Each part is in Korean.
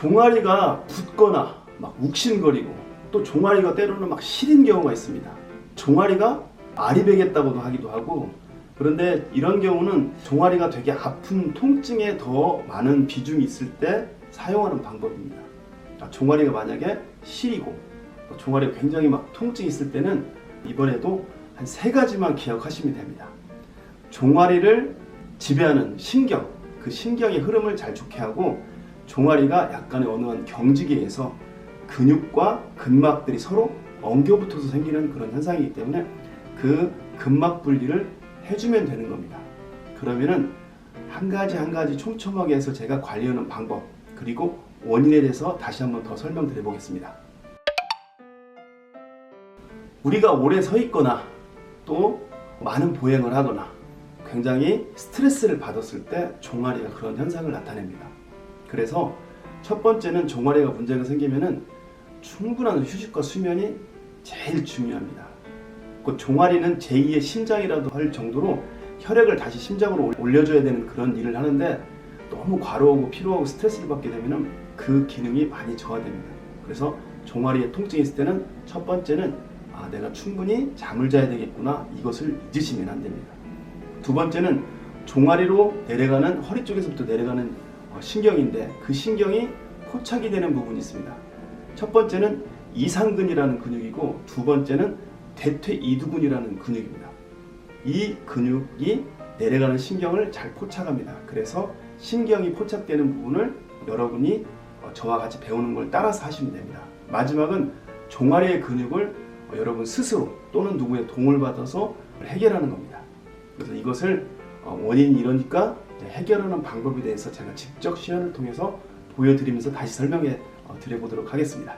종아리가 붓거나 막 욱신거리고 또 종아리가 때로는 막 시린 경우가 있습니다. 종아리가 알이 베겠다고도 하기도 하고 그런데 이런 경우는 종아리가 되게 아픈 통증에 더 많은 비중이 있을 때 사용하는 방법입니다. 아, 종아리가 만약에 시리고 또 종아리가 굉장히 막 통증이 있을 때는 이번에도 한 세 가지만 기억하시면 됩니다. 종아리를 지배하는 신경, 그 신경의 흐름을 잘 좋게 하고 종아리가 약간의 어느 한 경직에 의해서 근육과 근막들이 서로 엉겨붙어서 생기는 그런 현상이기 때문에 그 근막 분리를 해주면 되는 겁니다. 그러면은 한 가지 한 가지 촘촘하게 해서 제가 관리하는 방법 그리고 원인에 대해서 다시 한번 더 설명드려 보겠습니다. 우리가 오래 서 있거나 또 많은 보행을 하거나 굉장히 스트레스를 받았을 때 종아리가 그런 현상을 나타냅니다. 그래서 첫 번째는 종아리가 문제가 생기면은 충분한 휴식과 수면이 제일 중요합니다. 그 종아리는 제2의 심장이라도 할 정도로 혈액을 다시 심장으로 올려줘야 되는 그런 일을 하는데 너무 과로하고 피로하고 스트레스를 받게 되면은 그 기능이 많이 저하됩니다. 그래서 종아리에 통증이 있을 때는 첫 번째는 아, 내가 충분히 잠을 자야 되겠구나 이것을 잊으시면 안 됩니다. 두 번째는 종아리로 내려가는 허리 쪽에서부터 내려가는 어, 신경인데 그 신경이 포착이 되는 부분이 있습니다. 첫 번째는 이상근이라는 근육이고 두 번째는 대퇴이두근이라는 근육입니다. 이 근육이 내려가는 신경을 잘 포착합니다. 그래서 신경이 포착되는 부분을 여러분이 어, 저와 같이 배우는 걸 따라서 하시면 됩니다. 마지막은 종아리의 근육을 어, 여러분 스스로 또는 누구의 도움을 받아서 해결하는 겁니다. 그래서 이것을 어, 원인이 이러니까 해결하는 방법에 대해서 제가 직접 시연을 통해서 보여드리면서 다시 설명해 어, 드려보도록 하겠습니다.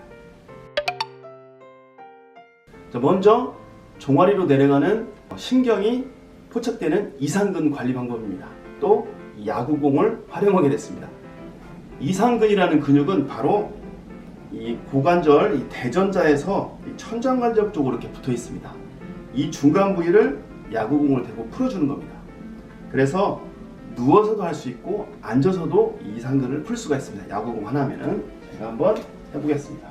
자, 먼저 종아리로 내려가는 신경이 포착되는 이상근 관리 방법입니다. 또이 야구공을 활용하게 됐습니다. 이상근이라는 근육은 바로 이 고관절 이 대전자에서 이 천장관절 쪽으로 이렇게 붙어 있습니다. 이 중간 부위를 야구공을 대고 풀어주는 겁니다. 그래서 누워서도 할 수 있고 앉아서도 이 이상근을 풀 수가 있습니다. 야구공 하나면은 제가 한번 해보겠습니다.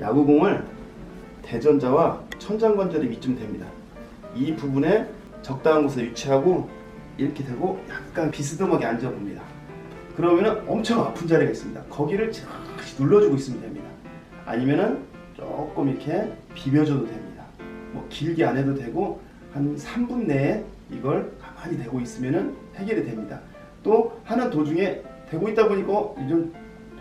야구공을 대전자와 천장관절이 밑쯤 됩니다. 이 부분에 적당한 곳에 위치하고 이렇게 되고 약간 비스듬하게 앉아봅니다. 그러면은 엄청 아픈 자리가 있습니다. 거기를 같이 눌러주고 있으면 됩니다. 아니면은 조금 이렇게 비벼줘도 됩니다. 뭐 길게 안 해도 되고 한 3분 내에 이걸 가만히 대고 있으면은 해결이 됩니다. 또 하는 도중에 대고 있다 보니까 어, 좀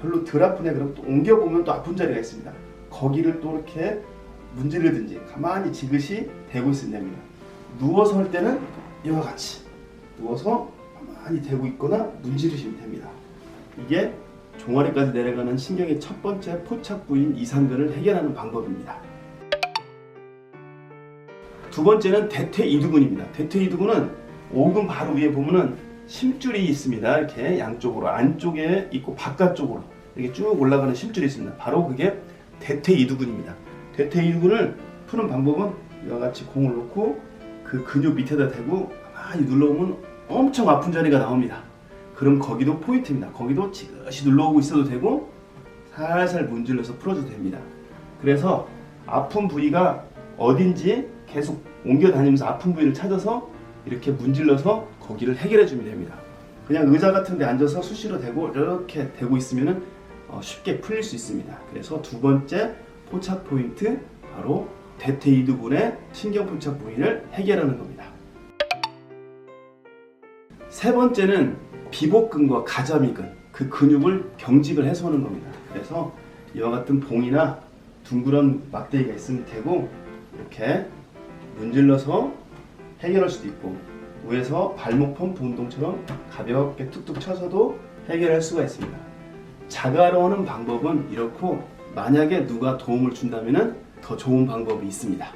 별로 덜 아프네 그럼 또 옮겨 보면 또 아픈 자리가 있습니다. 거기를 또 이렇게 문지르든지 가만히 지그시 대고 있으면 됩니다. 누워서 할 때는 이와 같이 누워서 가만히 대고 있거나 문지르시면 됩니다. 이게 종아리까지 내려가는 신경의 첫 번째 포착 부인 이상근을 해결하는 방법입니다. 두 번째는 대퇴이두근입니다. 대퇴이두근은 오금 바로 위에 보면은 심줄이 있습니다. 이렇게 양쪽으로 안쪽에 있고 바깥쪽으로 이렇게 쭉 올라가는 심줄이 있습니다. 바로 그게 대퇴이두근입니다. 대퇴이두근을 푸는 방법은 이와 같이 공을 놓고 그 근육 밑에다 대고 가만히 눌러보면 엄청 아픈 자리가 나옵니다. 그럼 거기도 포인트입니다. 거기도 지그시 눌러오고 있어도 되고 살살 문질러서 풀어도 됩니다. 그래서 아픈 부위가 어딘지 계속 옮겨 다니면서 아픈 부위를 찾아서 이렇게 문질러서 거기를 해결해 주면 됩니다. 그냥 의자 같은 데 앉아서 수시로 대고 이렇게 대고 있으면 쉽게 풀릴 수 있습니다. 그래서 두 번째 포착 포인트 바로 대퇴이두근의 신경 포착 부위를 해결하는 겁니다. 세 번째는 비복근과 가자미근 그 근육을 경직을 해소하는 겁니다. 그래서 이와 같은 봉이나 둥그런 막대기가 있으면 되고 이렇게 문질러서 해결할 수도 있고 위에서 발목 펌프 운동처럼 가볍게 툭툭 쳐서도 해결할 수가 있습니다. 자가로 하는 방법은 이렇고 만약에 누가 도움을 준다면 더 좋은 방법이 있습니다.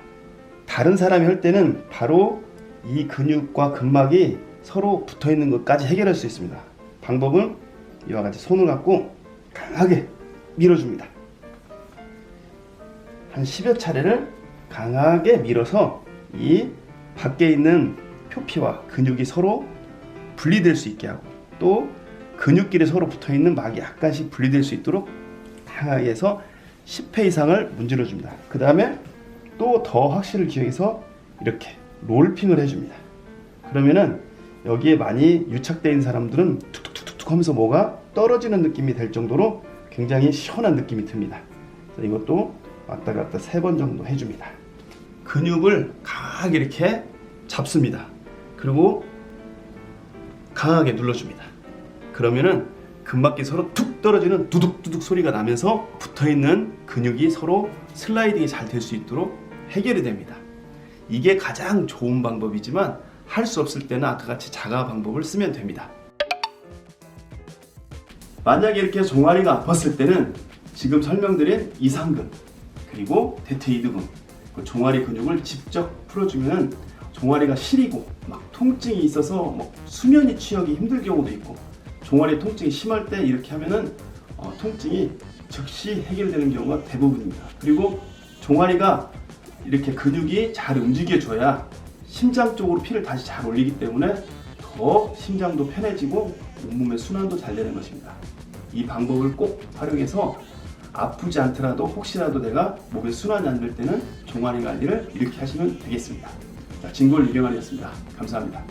다른 사람이 할 때는 바로 이 근육과 근막이 서로 붙어 있는 것까지 해결할 수 있습니다. 방법은 이와 같이 손을 갖고 강하게 밀어줍니다. 한 10여 차례를 강하게 밀어서 이 밖에 있는 표피와 근육이 서로 분리될 수 있게 하고 또 근육끼리 서로 붙어 있는 막이 약간씩 분리될 수 있도록 강하게 해서 10회 이상을 문질러 줍니다. 그 다음에 또 더 확실을 기해서 이렇게 롤핑을 해줍니다. 그러면은 여기에 많이 유착되어 있는 사람들은 툭툭툭툭 하면서 뭐가 떨어지는 느낌이 될 정도로 굉장히 시원한 느낌이 듭니다. 이것도 왔다 갔다 세 번 정도 해줍니다. 근육을 강하게 이렇게 잡습니다. 그리고 강하게 눌러줍니다. 그러면은 근막이 서로 툭 떨어지는 두둑두둑 소리가 나면서 붙어있는 근육이 서로 슬라이딩이 잘 될 수 있도록 해결이 됩니다. 이게 가장 좋은 방법이지만 할 수 없을 때는 아까 같이 자가 방법을 쓰면 됩니다. 만약에 이렇게 종아리가 아팠을 때는 지금 설명드린 이상근 그리고 대퇴이두근 그 종아리 근육을 직접 풀어주면 종아리가 시리고 막 통증이 있어서 뭐 수면이 취하기 힘들 경우도 있고 종아리 통증이 심할 때 이렇게 하면은 어, 통증이 즉시 해결되는 경우가 대부분입니다. 그리고 종아리가 이렇게 근육이 잘 움직여줘야 심장 쪽으로 피를 다시 잘 올리기 때문에 더 심장도 편해지고 온몸의 순환도 잘 되는 것입니다. 이 방법을 꼭 활용해서 아프지 않더라도 혹시라도 내가 몸에 순환이 안 될 때는 종아리 관리를 이렇게 하시면 되겠습니다. 자, 진골 유경환이었습니다. 감사합니다.